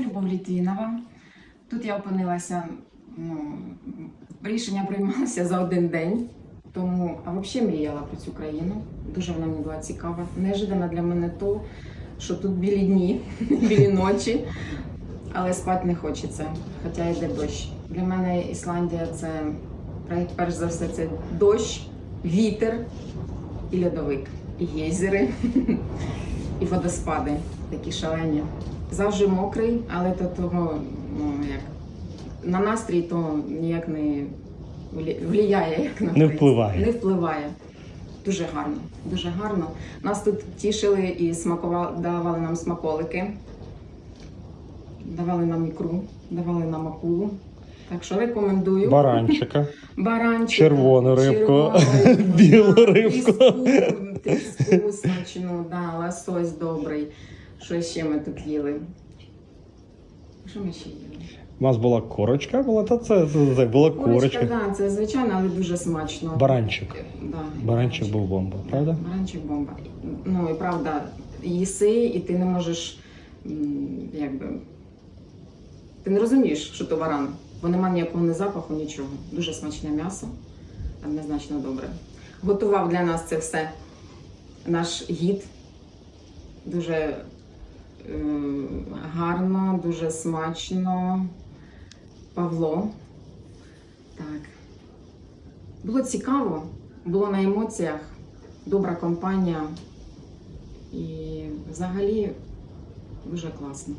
Любов Літвінова. Тут я опинилася, ну, рішення приймалося за один день. Тому, а взагалі мріяла про цю країну. Дуже вона мені була цікава. Неожиданно для мене то, що тут білі дні, білі ночі, але спати не хочеться, хоча йде дощ. Для мене Ісландія це перш за все це дощ, вітер і льодовик, і гейзери, і водоспади такі шалені. Завжди мокрий, але то того, ну як на настрій то ніяк не влі- як на Не впливає. Не впливає. Дуже гарно, дуже гарно. Нас тут тішили і смакували, давали нам смаколики, давали нам ікру, давали нам акулу. Так що рекомендую. Баранчика, Баранчика, червону рибку, білу рибку. тріску, тріску смачну, да, лосось добрий. Що ще ми тут їли? Що ми ще їли? У нас була корочка, була та це, це, це була Курочка, корочка. да, це звичайно, але дуже смачно. Баранчик. Да, Баранчик був бомба, правда? Баранчик бомба. Ну і правда, їси, і ти не можеш, якби. Ти не розумієш, що то баран, бо нема ніякого не запаху, нічого. Дуже смачне м'ясо, однозначно добре. Готував для нас це все наш гід. Дуже гарно, дуже смачно. Павло. Так. Було цікаво, було на емоціях, добра компанія і взагалі дуже класно.